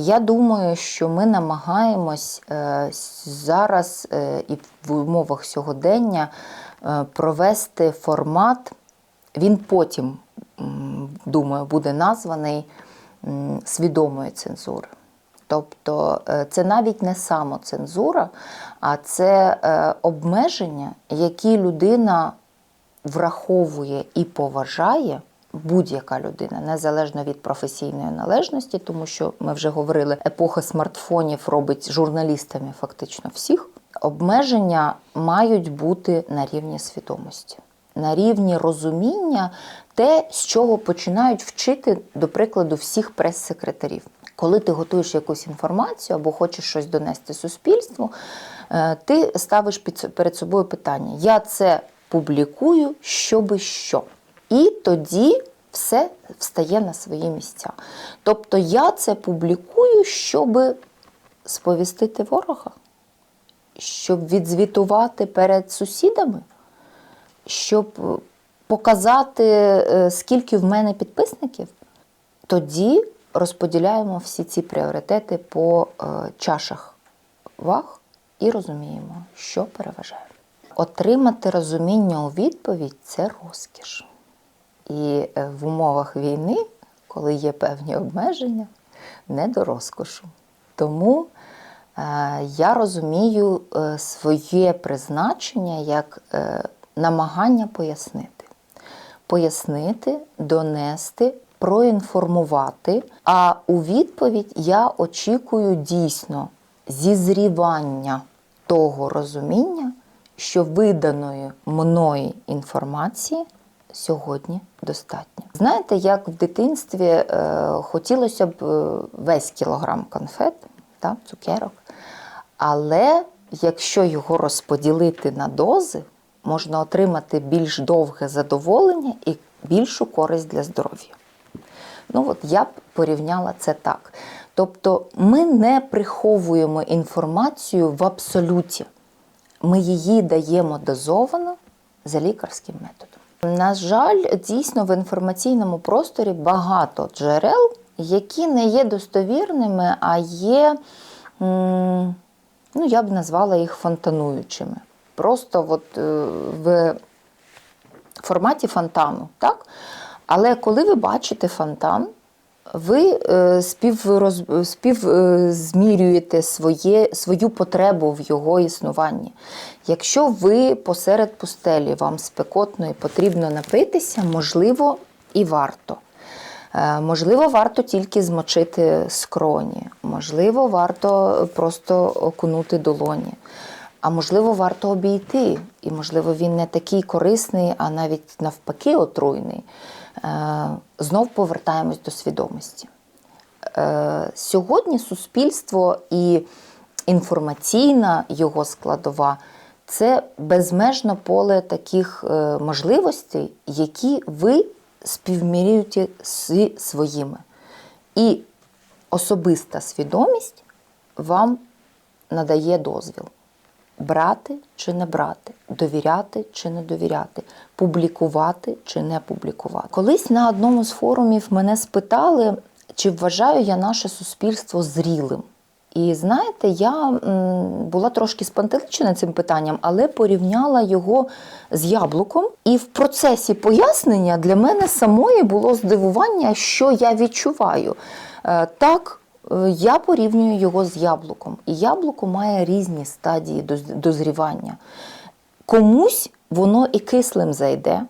Я думаю, що ми намагаємось е, зараз е, і в умовах сьогодення е, провести формат. Він потім, думаю, буде названий свідомої цензури. Тобто це навіть не самоцензура, а це обмеження, які людина враховує і поважає. Будь-яка людина, незалежно від професійної належності, тому що ми вже говорили, епоха смартфонів робить журналістами фактично всіх. Обмеження мають бути на рівні свідомості, на рівні розуміння, те, з чого починають вчити, до прикладу, всіх прес-секретарів. Коли ти готуєш якусь інформацію або хочеш щось донести суспільству, е, ти ставиш перед собою питання: я це публікую, щоби що. І тоді все встає на свої місця. Тобто я це публікую, щоб сповістити ворога, щоб відзвітувати перед сусідами, щоб показати, е, скільки в мене підписників. Тоді розподіляємо всі ці пріоритети по е, чашах ваг і розуміємо, що переважає. Отримати розуміння у відповідь це розкіш. І е, в умовах війни, коли є певні обмеження, не до розкошу. Тому е, я розумію е, своє призначення як намагання пояснити. Пояснити, донести, проінформувати. А у відповідь я очікую дійсно зізрівання того розуміння, що виданої мною інформації сьогодні достатньо. Знаєте, як в дитинстві е, хотілося б е, весь кілограм конфет, та, цукерок, але якщо його розподілити на дози, можна отримати більш довге задоволення і більшу користь для здоров'я. Ну от я б порівняла це так. Тобто ми не приховуємо інформацію в абсолюті. Ми її даємо дозовано за лікарським методом. На жаль, дійсно в інформаційному просторі багато джерел, які не є достовірними, а є, ну я б назвала їх фонтануючими. Просто от е, в форматі фонтану. Так? Але коли ви бачите фонтан, ви е, співроз... співзмірюєте своє, свою потребу в його існуванні. Якщо ви посеред пустелі, вам спекотно і потрібно напитися, можливо, і варто. Е, Можливо, варто тільки змочити скроні, можливо, варто просто окунути долоні. А можливо, варто обійти, і можливо, він не такий корисний, а навіть навпаки отруйний. Е, Знов повертаємось до свідомості. Е, Сьогодні суспільство і інформаційна його складова це безмежно поле таких е, можливостей, які ви співмірюєте зі своїми. І особиста свідомість вам надає дозвіл брати чи не брати, довіряти чи не довіряти, публікувати чи не публікувати. Колись на одному з форумів мене спитали, чи вважаю я наше суспільство зрілим. І знаєте, я була трошки спантеличена цим питанням, але порівняла його з яблуком. І в процесі пояснення для мене самої було здивування, що я відчуваю. Е, Так, я порівнюю його з яблуком. І яблуко має різні стадії дозрівання. Комусь воно і кислим зайде,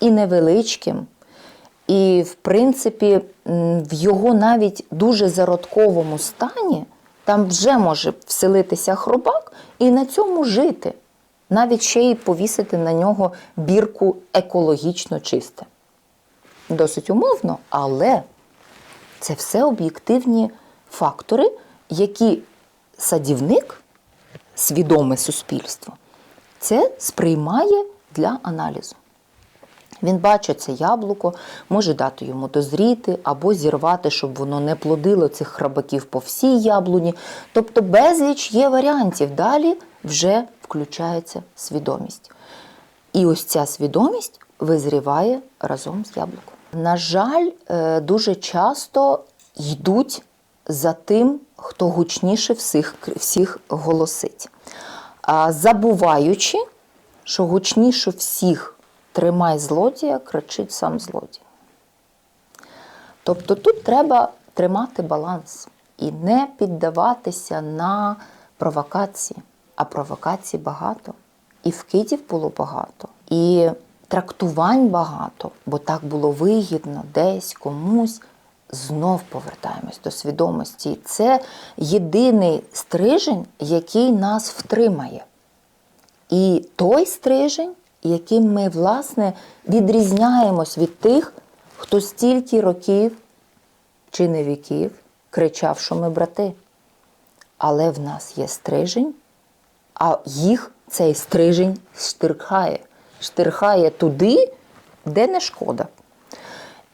і невеличким. І, в принципі, в його навіть дуже зародковому стані там вже може вселитися хробак і на цьому жити. Навіть ще й повісити на нього бірку екологічно чисте. Досить умовно, але це все об'єктивні фактори, які садівник, свідоме суспільство, це сприймає для аналізу. Він бачить це яблуко, може дати йому дозріти або зірвати, щоб воно не плодило цих храбаків по всій яблуні. Тобто безліч є варіантів. Далі вже включається свідомість. І ось ця свідомість визріває разом з яблуком. На жаль, е, дуже часто йдуть за тим, хто гучніше всіх, всіх голосить. Забуваючи, що гучніше всіх тримай злодія, кричить сам злодій. Тобто тут треба тримати баланс і не піддаватися на провокації. А провокацій багато. І вкидів було багато, і трактувань багато, бо так було вигідно десь комусь. Знов повертаємось до свідомості. Це єдиний стрижень, який нас втримає. І той стрижень, яким ми, власне, відрізняємось від тих, хто стільки років чи не віків кричав, що ми брати. Але в нас є стрижень, а їх цей стрижень штирхає. Штирхає туди, де не шкода.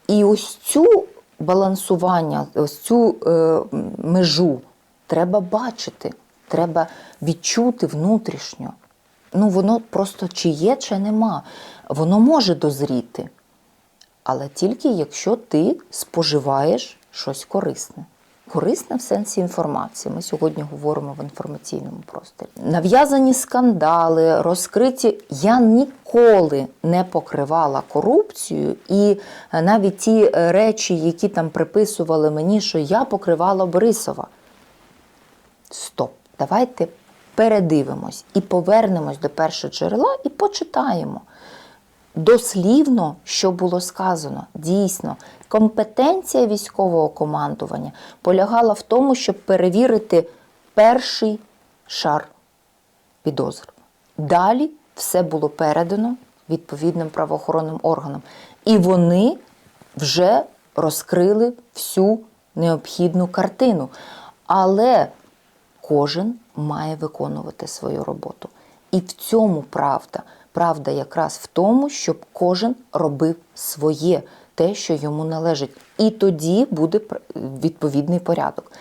І ось цю балансування, ось цю е, межу треба бачити, треба відчути внутрішньо. Ну, воно просто чи є, чи нема. Воно може дозріти. Але тільки якщо ти споживаєш щось корисне. Корисне в сенсі інформації. Ми сьогодні говоримо в інформаційному просторі. Нав'язані скандали, розкриті. Я ніколи не покривала корупцію, і навіть ті е, речі, які там приписували мені, що я покривала Борисова. Стоп, давайте передивимось і повернемось до першого джерела і почитаємо. Дослівно, що було сказано, дійсно, компетенція військового командування полягала в тому, щоб перевірити перший шар підозр. Далі все було передано відповідним правоохоронним органам. І вони вже розкрили всю необхідну картину. Але кожен має виконувати свою роботу. І в цьому правда. Правда якраз в тому, щоб кожен робив своє, те, що йому належить. І тоді буде відповідний порядок.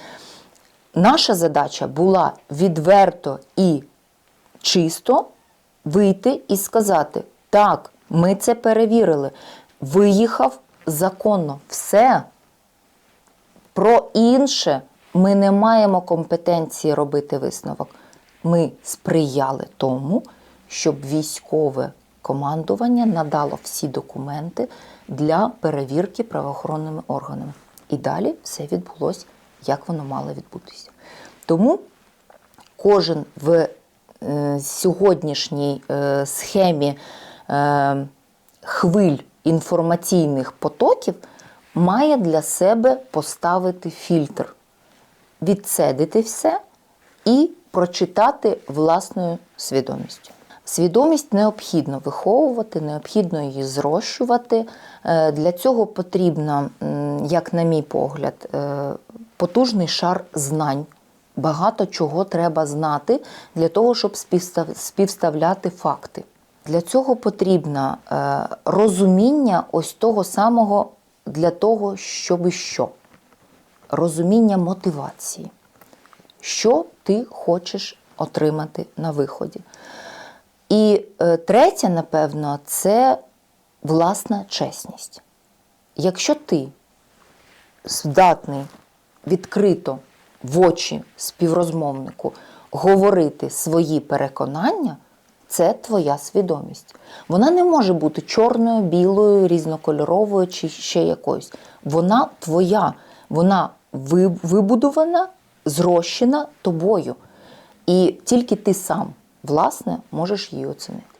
Наша задача була відверто і чисто вийти і сказати: так, ми це перевірили. Виїхав законно. Все. Про інше ми не маємо компетенції робити висновок. Ми сприяли тому, щоб військове командування надало всі документи для перевірки правоохоронними органами. І далі все відбулося, як воно мало відбутися. Тому кожен в е, сьогоднішній е, схемі е, хвиль інформаційних потоків має для себе поставити фільтр, відцедити все і прочитати власною свідомістю. Свідомість необхідно виховувати, необхідно її зрощувати. Е, Для цього потрібно, як на мій погляд, е, потужний шар знань. Багато чого треба знати для того, щоб співставляти факти. Для цього потрібно е, розуміння ось того самого для того, щоб що? Розуміння мотивації. Що ти хочеш отримати на виході. І е, третє, напевно, це власна чесність. Якщо ти здатний відкрито в очі співрозмовнику говорити свої переконання, це твоя свідомість. Вона не може бути чорною, білою, різнокольоровою чи ще якоюсь. Вона твоя, вона ви- вибудована, зрощена тобою. І тільки ти сам, власне, можеш її оцінити.